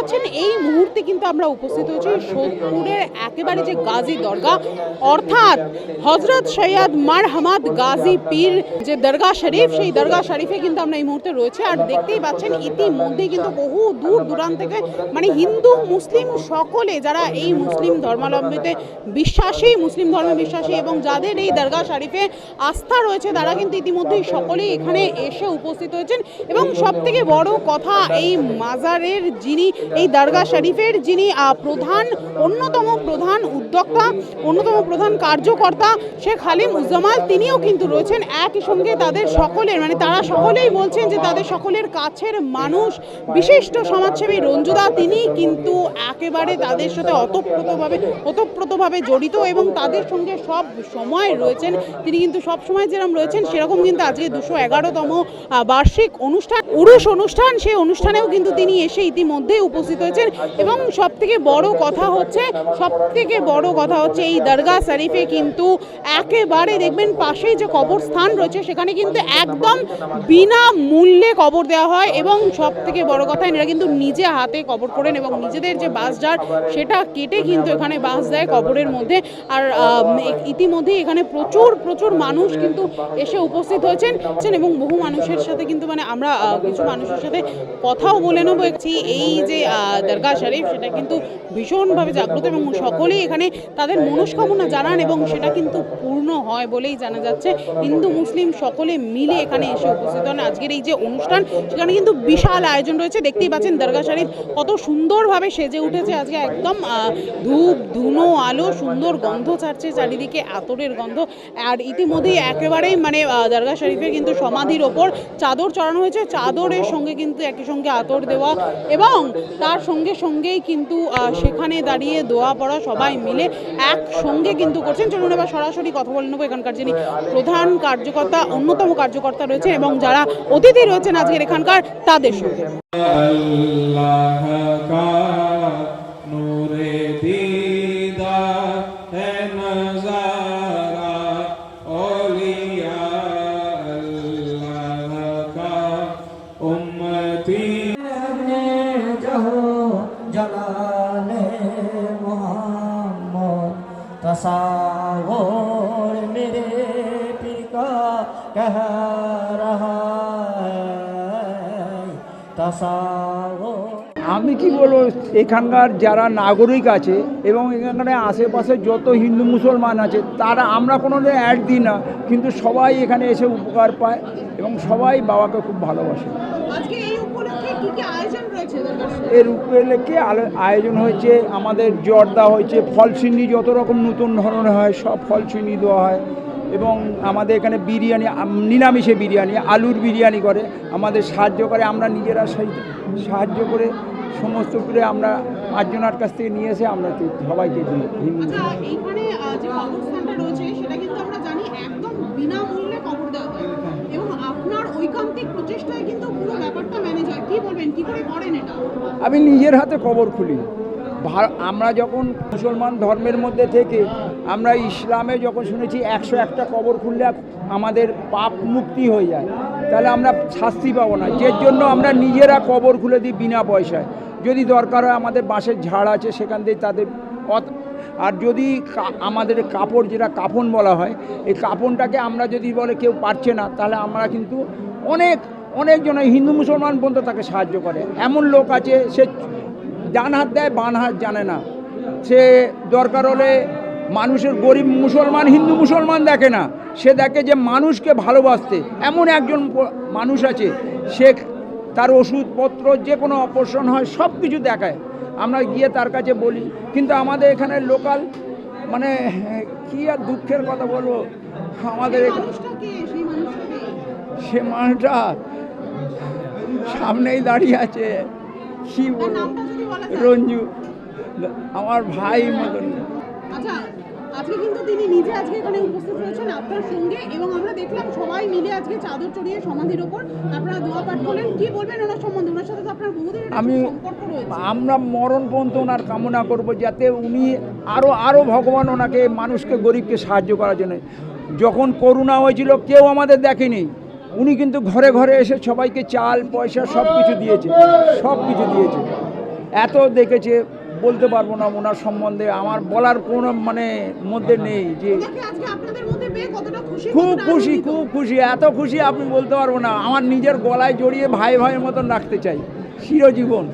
পাচ্ছেন এই মুহূর্তে কিন্তু আমরা উপস্থিত হয়েছি সোদপুরের একেবারে যে গাজী দরগা, অর্থাৎ হজরত সৈয়দ মার হামাদ গাজী পীর যে দরগা শরীফ, সেই দরগা শরীফে কিন্তু আমরা এই মুহূর্তে রয়েছে। আর দেখতেই পাচ্ছেন ইতিমধ্যে কিন্তু বহু দূর দূরান্ত থেকে মানে হিন্দু, মুসলিম সকলে যারা এই মুসলিম ধর্মাবলম্বীতে বিশ্বাসী, মুসলিম ধর্মে বিশ্বাসী এবং যাদের এই দরগা শরীফে আস্থা রয়েছে, তারা কিন্তু ইতিমধ্যেই সকলেই এখানে এসে উপস্থিত হয়েছেন। এবং সব থেকে বড় কথা, এই মাজারের যিনি এই দরগা শরীফের যিনি প্রধান, অন্যতম প্রধান উদ্যোক্তা, অন্যতম প্রধান কার্যকর্তা শেখ হালিম উজ্জামাল, তিনিও কিন্তু রয়েছেন একই সঙ্গে তাদের সকলের মানে তারা সকলেই বলছেন যে তাদের সকলের কাছের মানুষ, বিশিষ্ট সমাজসেবী রঞ্জুদা, তিনি কিন্তু একেবারে তাদের সাথে অতপ্রতভাবে ওতপ্রোতভাবে জড়িত এবং তাদের সঙ্গে সব সময় রয়েছেন। তিনি কিন্তু সব সময় যেরকম রয়েছেন, সেরকম কিন্তু আজকে দুশো এগারোতম বার্ষিক অনুষ্ঠান উরুষ অনুষ্ঠান, সেই অনুষ্ঠানেও কিন্তু তিনি এসে ইতিমধ্যে উপস্থিত হয়েছেন এবং সব থেকে বড় কথা হচ্ছে সব থেকে বড় কথা হচ্ছে এই দরগা শরীফে কিন্তু একেবারে দেখবেন পাশেই যে কবরস্থান রয়েছে, সেখানে কিন্তু একদম বিনা মূল্যে কবর দেওয়া হয় এবং সব থেকে বড় কথা এরা কিন্তু নিজে হাতে কবর করেন এবং নিজেদের যে বাস যার, সেটা কেটে কিন্তু এখানে বাঁশ দেয় কবরের মধ্যে। আর ইতিমধ্যেই এখানে প্রচুর প্রচুর মানুষ কিন্তু এসে উপস্থিত হয়েছেন, এবং বহু মানুষের সাথে কিন্তু মানে আমরা কিছু মানুষের সাথে কথাও বলে নেব। একটি এই যে দরগা শরীফ, সেটা কিন্তু ভীষণভাবে জাগ্রত এবং সকলেই এখানে তাদের মনস্কামনা জানান এবং সেটা কিন্তু পূর্ণ হয় বলেই জানা যাচ্ছে। হিন্দু, মুসলিম সকলে মিলে এখানে এসে উপস্থিত হন। আজকের এই যে অনুষ্ঠান, সেখানে কিন্তু বিশাল আয়োজন রয়েছে। দেখতেই পাচ্ছেন দরগা শরীফ কত সুন্দরভাবে সেজে উঠেছে আজকে একদম ধূপ, ধুনো, আলো, সুন্দর গন্ধ ছাড়ছে চারিদিকে, আতরের গন্ধ। আর ইতিমধ্যেই একেবারেই মানে দরগা শরীফে কিন্তু সমাধির ওপর চাদর চড়ানো হয়েছে। চাদরের সঙ্গে কিন্তু একই সঙ্গে আতর দেওয়া এবং তার সঙ্গে সঙ্গেই কিন্তু সেখানে দাঁড়িয়ে দোয়া পড়া সবাই মিলে একসঙ্গে কিন্তু করছেন। চলুন এবার সরাসরি কথা বলে নেব এখানকার যিনি প্রধান কার্যকর্তা, অন্যতম কার্যকর্তা রয়েছে এবং যারা অতিথি রয়েছেন আজকের এখানকার, তাদের সঙ্গে। আমি কি বলব এখানকার যারা নাগরিক আছে এবং এখানকার আশেপাশে যত হিন্দু মুসলমান আছে তারা আমরা কোনো অ্যাড দিই না কিন্তু সবাই এখানে এসে উপকার পায় এবং সবাই বাবাকে খুব ভালোবাসে। এর উপলক্ষে আয়োজন হয়েছে আমাদের জর্দা হয়েছে ফলসিন্নি যত রকম নতুন ধরনের হয় সব ফলসিন্নি দেওয়া হয়। এবং আমাদের এখানে বিরিয়ানি নিরামিষে বিরিয়ানি আলুর বিরিয়ানি করে আমাদের সাহায্য করে আমরা নিজেরা সাহায্য করে সমস্ত করে আমরা পাঁচজনের কাছ থেকে নিয়ে এসে আমরা সবাইকে দিই হিন্দু আচ্ছা এইখানে যে কবরস্থানটা রয়েছে সেটা কিন্তু আমরা জানি একদম বিনামূল্যে কবর দেওয়া হয় এবং আপনার ঐকান্তিক প্রচেষ্টায় কিন্তু পুরো ব্যাপারটা ম্যানেজ হয়। কি বলবেন? কি করে করেন এটা? আমি নিজের হাতে কবর খুলি। আমরা যখন মুসলমান ধর্মের মধ্যে থেকে আমরা ইসলামে যখন শুনেছি, একশো একটা কবর খুললে আমাদের পাপ মুক্তি হয়ে যায়। তাহলে আমরা শাস্তি পাবো না। যে জন্য আমরা নিজেরা কবর খুলে দিই বিনা পয়সায়। যদি দরকার হয় আমাদের বাঁশের ঝাড় আছে, সেখান থেকে তাদের আর যদি আমাদের কাপড় যেটা কাফন বলা হয়, এই কাফনটাকে আমরা যদি বলে কেউ পারছে না, তাহলে আমরা কিন্তু অনেক অনেকজন হিন্দু মুসলমান পর্যন্ত তাকে সাহায্য করে। এমন লোক আছে, সে ডান হাত দেয় বান হাত জানে না। সে দরকার হলে মানুষের গরিব মুসলমান হিন্দু মুসলমান দেখে না। সে দেখে যে মানুষকে ভালোবাসতে। এমন একজন মানুষ আছে সে তার ওষুধপত্র যে কোনো অপারেশন হয় সব কিছু দেখায়। আমরা গিয়ে তার কাছে বলি কিন্তু আমাদের এখানে লোকাল মানে কি আর দুঃখের কথা বলব? আমাদের সে মানুষটা সামনেই দাঁড়িয়ে আছে। কি বলব? রঞ্জু আমার ভাই মতন। আচ্ছা আজকে কিন্তু তিনি নিজে আজকে এখানে উপস্থিত রয়েছেন আপনার সঙ্গে এবং আমরা দেখলাম সবাই মিলে আজকে চাদর চড়িয়ে সমাধির ওপর আপনারা দোয়া পাঠ করলেন। কি বলবেন ওনার সম্বন্ধে? ওনার সাথে তো আপনার বহুদিন আমি আমরা মরণ পর্যন্ত ওনার কামনা করব যাতে উনি আরও আরও ভগবান ওনাকে মানুষকে গরিবকে সাহায্য করার জন্য। যখন করোনা হয়েছিল কেউ আমাদের দেখেনি। উনি কিন্তু ঘরে ঘরে এসে সবাইকে চাল পয়সা সব কিছু দিয়েছে সব কিছু দিয়েছে। এত দেখেছে বলতে পারব না ওনার সম্বন্ধে। আমার বলার কোনো মানে মধ্যে নেই যে ওনাকে আজকে আপনাদের মধ্যে পেয়ে কতটা খুশি খুব খুশি খুব খুশি এত খুশি আপনি বলতে পারব না। আমার নিজের গলায় জড়িয়ে ভাই ভাইয়ের মতন রাখতে চাই চিরজীবন।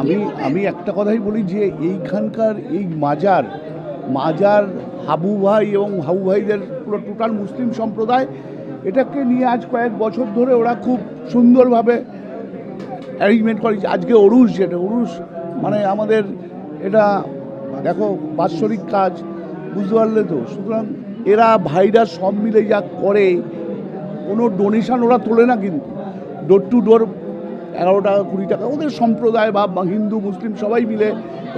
আমি আমি একটা কথাই বলি যে এইখানকার এই মাজার মাজার হাবু ভাই এবং হাবু ভাইদের পুরো টোটাল মুসলিম সম্প্রদায় এটাকে নিয়ে আজ কয়েক বছর ধরে ওরা খুব সুন্দরভাবে অ্যারেঞ্জমেন্ট করে আজকে অরুষ যেটা অরুষ মানে আমাদের এটা দেখো বাৎসরিক কাজ, বুঝতে পারলে তো। সুতরাং এরা ভাইরা সব মিলে যা করে, কোনো ডোনেশান ওরা তোলে না কিন্তু। ডোর টু ডোর এগারো টাকা, কুড়ি টাকা, ওদের সম্প্রদায় বা হিন্দু, মুসলিম সবাই মিলে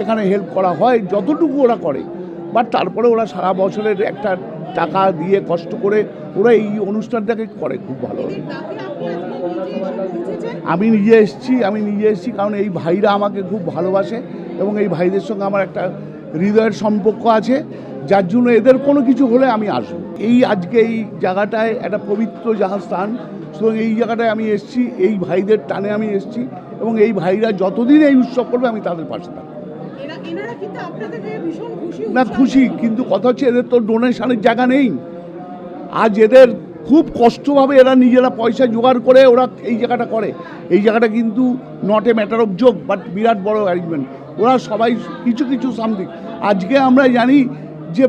এখানে হেল্প করা হয়, যতটুকু ওরা করে। বাট তারপরে ওরা সারা বছরের একটা টাকা দিয়ে কষ্ট করে ওরা এই অনুষ্ঠানটাকে করে খুব ভালো। আমি নিজে এসেছি আমি নিজে এসেছি কারণ এই ভাইরা আমাকে খুব ভালোবাসে এবং এই ভাইদের সঙ্গে আমার একটা হৃদয়ের সম্পর্ক আছে। যার জন্য এদের কোনো কিছু হলে আমি আসব। এই আজকে এই জায়গাটায় একটা পবিত্র যাহা স্থান সুতরাং এই জায়গাটায় আমি এসেছি এই ভাইদের টানে আমি এসেছি এবং এই ভাইরা যতদিন এই উৎসব করবে আমি তাদের পাশে থাকব। না খুশি কিন্তু কথা হচ্ছে এদের তো ডোনেশনের জায়গা নেই। আজ এদের খুব কষ্টভাবে এরা নিজেরা পয়সা জোগাড় করে ওরা এই জায়গাটা করে। এই জায়গাটা কিন্তু not a matter of joke but বিরাট বড় অ্যারেঞ্জমেন্ট ওরা সবাই কিছু কিছু সামথিং আজকে আমরা জানি যে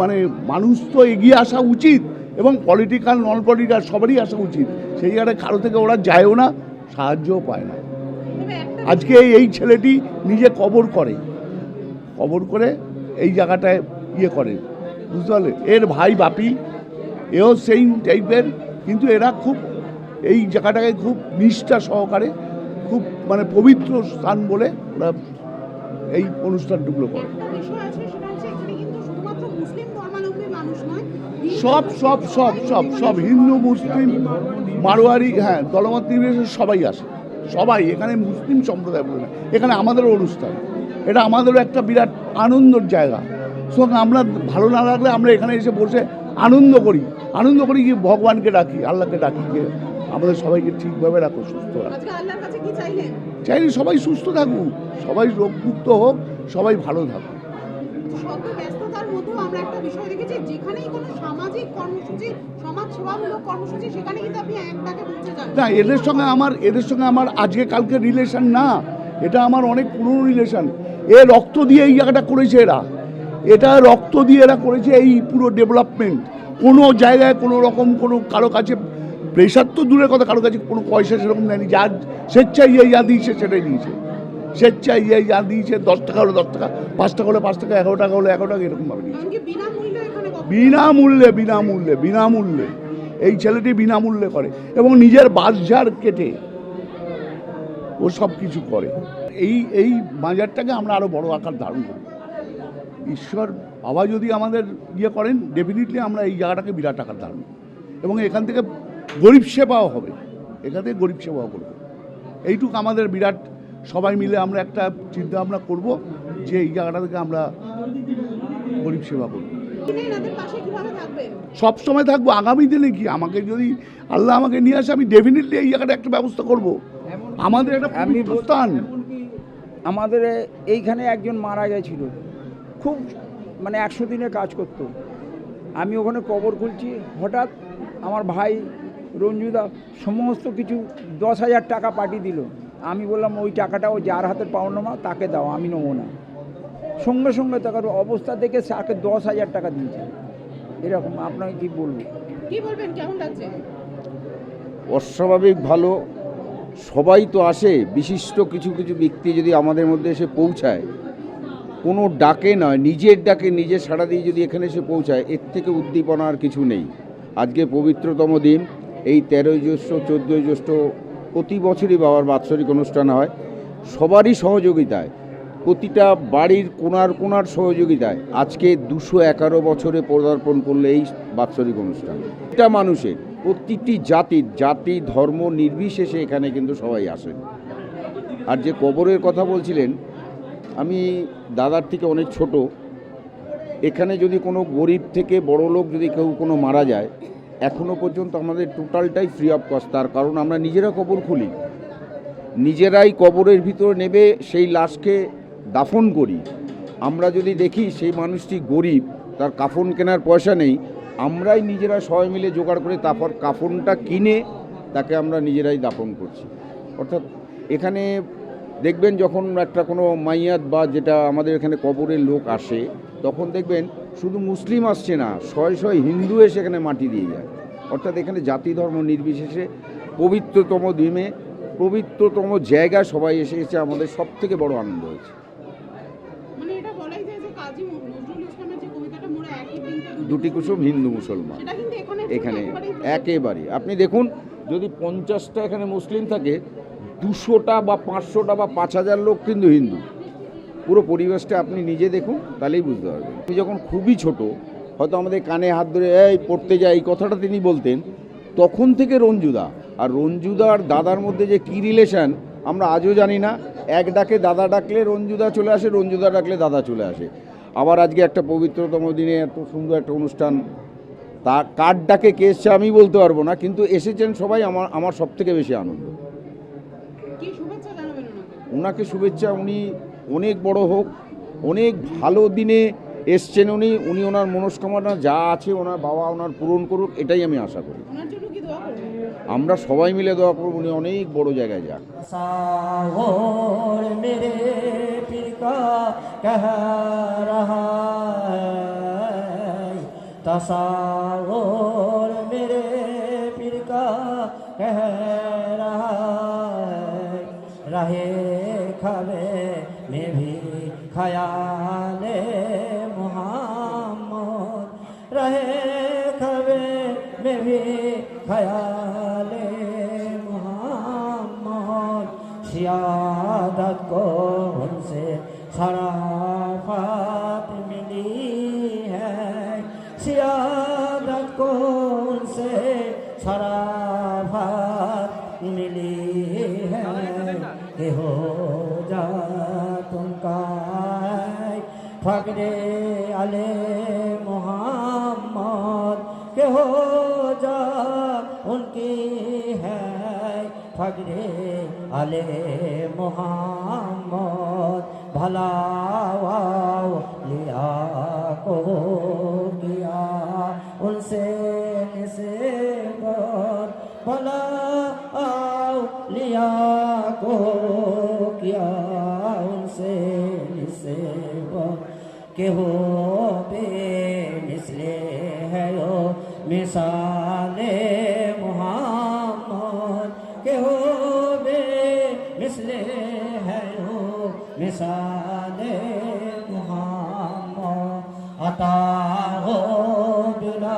মানে মানুষ তো এগিয়ে আসা উচিত এবং পলিটিক্যাল নন পলিটিক্যাল সবারই আসা উচিত। সেই জায়গায় কারও থেকে ওরা যায়ও না সাহায্যও পায় না। আজকে এই ছেলেটি নিজে কবর করে। কবর করে এই জায়গাটায় ইয়ে করে। বুঝতে পারলে? এর ভাই বাপি এও সেই টাইপের কিন্তু এরা খুব এই জায়গাটাকে খুব নিষ্ঠা সহকারে খুব মানে পবিত্র স্থান বলে ওরা এই অনুষ্ঠানটুকুলো করে। সব সব সব সব সব হিন্দু মুসলিম মারোয়ারি হ্যাঁ দলমত নির্বিশেষে সবাই আসে। সবাই এখানে মুসলিম সম্প্রদায় বলে না এখানে আমাদেরও অনুষ্ঠান। এটা আমাদেরও একটা বিরাট আনন্দর জায়গা। সুতরাং আমরা ভালো না লাগলে আমরা এখানে এসে বসে আনন্দ করি। আনন্দ করি কি ভগবানকে ডাকি আল্লাহকে ডাকি যে আমাদের সবাইকে ঠিকভাবে রাখো সুস্থ রাখো। চাইলে সবাই সুস্থ থাকুক সবাই রোগমুক্ত হোক সবাই ভালো থাকুক। মধ্যেও আমরা একটা বিষয় দেখেছি, যেখানেই কোনো সামাজিক কর্মসূচি, সমাজ সেবামূলক কর্মসূচি, সেখানে কিন্তু আপনি এক ডাকে পৌঁছে যান। না, এদের সঙ্গে আমার, এদের সঙ্গে আমার আজকে কালকে রিলেশন না। এটা আমার অনেক পুরনো রিলেশন এ রক্ত দিয়ে এই জায়গাটা করেছে এরা। এটা রক্ত দিয়ে এরা করেছে এই পুরো ডেভেলপমেন্ট কোনো জায়গায় কোনো রকম কোনো কারও কাছে প্রেশার তো দূরের কথা, কারও কাছে কোনো পয়সা সেরকম দেয়নি। যা স্বেচ্ছায় যা দিয়েছে সেটাই দিয়েছে। স্বেচ্ছায় ইয়ে যা দিয়েছে দশ টাকা হলে দশ টাকা পাঁচ টাকা হলে পাঁচ টাকা এগারো টাকা হলে এগারো টাকা এরকমভাবে দিয়েছে। বিনামূল্যে বিনামূল্যে বিনামূল্যে বিনামূল্যে। এই ছেলেটি বিনামূল্যে করে এবং নিজের বাসঝাড় কেটে ও সব কিছু করে। এই এই বাজারটাকে আমরা আরও বড় আকার ধারণ করি ঈশ্বর বাবা যদি আমাদের ইয়ে করেন ডেফিনেটলি আমরা এই জায়গাটাকে বিরাট আকার ধারণ এবং এখান থেকে গরিব সেবাও হবে। এখান থেকে গরিব সেবাও করব। এইটুকু আমাদের বিরাট সবাই মিলে আমরা একটা চিন্তা ভাবনা করব যে এই জায়গাটা থেকে আমরা গরিব সেবা করব। সব সময় থাকব আগামী দিনে কি আমাকে যদি আল্লাহ আমাকে নিয়ে আসে আমি ডেফিনেটলি এই জায়গাটা একটা ব্যবস্থা করব। আমাদের একটা স্থান। আমাদের এইখানে একজন মারা গেছিল। খুব মানে একশো দিনে কাজ করতো। আমি ওখানে কবর খুলছি। হঠাৎ আমার ভাই রঞ্জুদা সমস্ত কিছু দশ হাজার টাকা পাঠিয়ে দিল। আমি বললাম ওই টাকাটা ও যার হাতের পাওনা মা তাকে দাও আমি নেব না। সঙ্গে সঙ্গে টাকার অবস্থা দেখে তাকে দশ হাজার টাকা দিয়েছে। এরকম আপনাকে কি বলব? কি বলবেন? কেমন লাগছে? অস্বাভাবিক ভালো। সবাই তো আসে বিশিষ্ট কিছু কিছু ব্যক্তি যদি আমাদের মধ্যে এসে পৌঁছায়। কোনো ডাকে নয় নিজের ডাকে নিজে সাড়া দিয়ে যদি এখানে এসে পৌঁছায় এর থেকে উদ্দীপনা আর কিছু নেই। আজকে পবিত্রতম দিন এই তেরোই জ্যৈষ্ঠ চোদ্দোই জ্যৈষ্ঠ প্রতি বছরই বাবার বাৎসরিক অনুষ্ঠান হয়। সবারই সহযোগিতায়, প্রতিটা বাড়ির কোনার কোনার সহযোগিতায় আজকে দুশো এগারো বছরে পদার্পণ করলে এই বাৎসরিক অনুষ্ঠান। এটা মানুষের প্রত্যেকটি জাতির, জাতি, ধর্ম নির্বিশেষে এখানে কিন্তু সবাই আসেন। আর যে কবরের কথা বলছিলেন, আমি দাদার থেকে অনেক ছোট। এখানে যদি কোনো গরিব থেকে বড় লোক যদি কেউ কোনো মারা যায় এখনও পর্যন্ত আমাদের টোটালটাই ফ্রি অফ কস্ট তার কারণ আমরা নিজেরা কবর খুলি। নিজেরাই কবরের ভিতরে নেবে, সেই লাশকে দাফন করি। আমরা যদি দেখি সেই মানুষটি গরিব, তার কাফন কেনার পয়সা নেই, আমরাই নিজেরা সবাই মিলে জোগাড় করে তারপর কাফনটা কিনে তাকে আমরা নিজেরাই দাফন করছি। অর্থাৎ এখানে দেখবেন যখন একটা কোনো মাইয়াত বা যেটা আমাদের এখানে কবরের লোক আসে, তখন দেখবেন শুধু মুসলিম আসছে না শয়ে শয়ে হিন্দু এসে এখানে মাটি দিয়ে যায়। অর্থাৎ এখানে জাতি ধর্ম নির্বিশেষে পবিত্রতম দিনে পবিত্রতম জায়গা সবাই এসে এসে আমাদের সব থেকে বড় আনন্দ হয়েছে। মানে দুটি কুসুম হিন্দু মুসলমান। এখানে একেবারে আপনি দেখুন যদি পঞ্চাশটা এখানে মুসলিম থাকে দুশোটা বা পাঁচশোটা বা পাঁচ হাজার লোক কিন্তু হিন্দু। পুরো পরিবেশটা আপনি নিজে দেখুন তাহলেই বুঝতে পারবেন। আপনি যখন খুবই ছোট হয়তো আমাদের কানে হাত ধরে এই পড়তে যাই এই কথাটা তিনি বলতেন তখন থেকে রঞ্জুদা। আর রঞ্জুদা আর দাদার মধ্যে যে কী রিলেশন আমরা আজও জানি না। এক ডাকে দাদা ডাকলে রঞ্জুদা চলে আসে রঞ্জুদা ডাকলে দাদা চলে আসে। আবার আজকে একটা পবিত্রতম দিনে এত সুন্দর একটা অনুষ্ঠান। তা কার ডাকে কে এসছে আমি বলতে পারব না কিন্তু এসেছেন সবাই আমার আমার সব থেকে বেশি আনন্দ। ওনাকে শুভেচ্ছা উনি অনেক বড় হোক অনেক ভালো দিনে এসছেন উনি উনি ওনার মনস্কামনা যা আছে ওনার বাবা ওনার পূরণ করুক এটাই আমি আশা করি। আমরা সবাই মিলে দোয়া করব উনি অনেক বড় জায়গায় যাক। কা কহ রহে খাবে मेरे पीर का कह रहा है रहे खबे में भी ख्याल मोहम्मद रहे खबे में भी ख्याल मोहम्मद सियादत को उनसे शराफत मिली है सियादत को उनसे शराफत मिली है कि हो जा तुमका फकरे अले मोहम्मद के हो जा उनकी है फकरे अले मोहम्मद भला लिया को किया उनसे निसेबर भला आओ लिया को के हो बे मिसले है यो मिसाले मोहम्मद के हो बे मिसले है यो मिसाले मोहम्मद अता हो बिना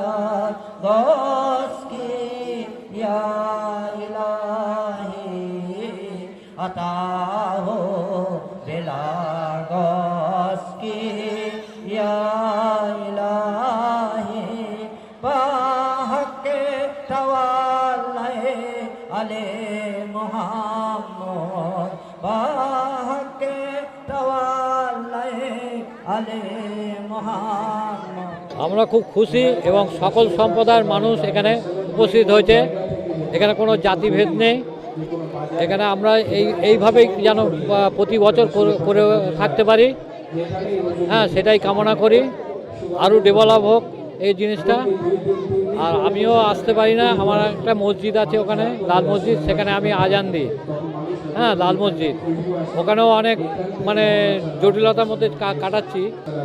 गौस की। या इलाही अता हो बिला गौस की। আমরা খুব খুশি এবং সকল সম্প্রদায়ের মানুষ এখানে উপস্থিত হয়েছে। এখানে কোনো জাতিভেদ নেই। এখানে আমরা এই, এইভাবেই যেন প্রতি বছর করে- থাকতে পারি। হ্যাঁ সেটাই কামনা করি। আরও ডেভেলপ হোক এই জিনিসটা। আর আমিও আসতে পারি না। আমার একটা মসজিদ আছে ওখানে, লাল মসজিদ। সেখানে আমি আজান দিই। হ্যাঁ লাল মসজিদ। ওখানেও অনেক মানে জটিলতার মধ্যে কাটাচ্ছি।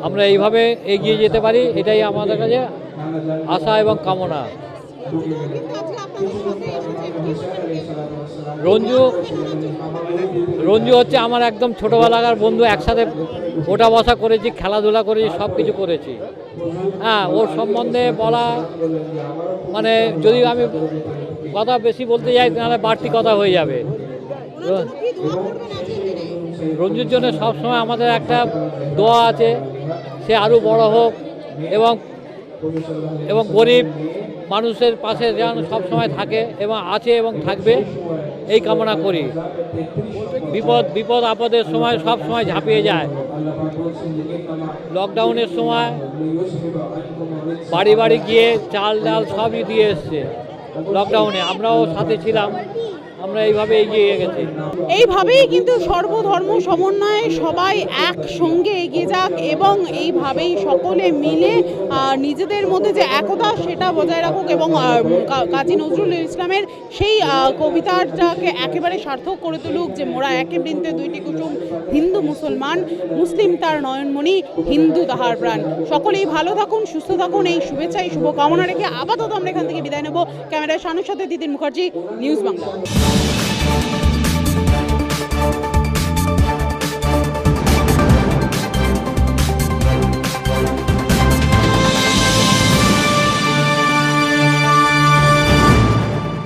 আমরা এইভাবে এগিয়ে যেতে পারি, এটাই আমাদের কাছে আশা এবং কামনা? রঞ্জু রঞ্জু হচ্ছে আমার একদম ছোটোবেলাকার বন্ধু, একসাথে ওঠা বসা করেছি, খেলাধুলা করেছি সব কিছু করেছি। হ্যাঁ ওর সম্বন্ধে বলা মানে যদি আমি কথা বেশি বলতে যাই, তাহলে বাড়তি কথা হয়ে যাবে। রঞ্জুর জন্য সবসময় আমাদের একটা দোয়া আছে, সে আরও বড় হোক এবং এবং গরিব মানুষের পাশে যেন সবসময় থাকে এবং আছে এবং থাকবে, এই কামনা করি। বিপদ বিপদ আপদের সময় সব সময় ঝাঁপিয়ে যায়। লকডাউনের সময় বাড়ি বাড়ি গিয়ে চাল ডাল সবই দিয়ে এসছে। লকডাউনে আমরাও সাথে ছিলাম। এইভাবেই কিন্তু সর্বধর্ম সমন্বয়ে সবাই একসঙ্গে এগিয়ে যাক এবং এইভাবেই সকলে মিলে নিজেদের মধ্যে যে একতা সেটা বজায় রাখুক এবং কাজী নজরুল ইসলামের সেই কবিতাটাকে একেবারে সার্থক করে তুলুক যে মোরা একে বৃন্তে দুইটি কুসুম, হিন্দু মুসলমান, মুসলিম তার নয়নমণি, হিন্দু তাহার প্রাণ। সকলেই ভালো থাকুন, সুস্থ থাকুন, এই শুভেচ্ছা, এই শুভকামনা রেখে আপাতত আমরা এখান থেকে বিদায় নেব। ক্যামেরায় শানুর সাথে দিদির Mukherjee, news Bangla. Thank you.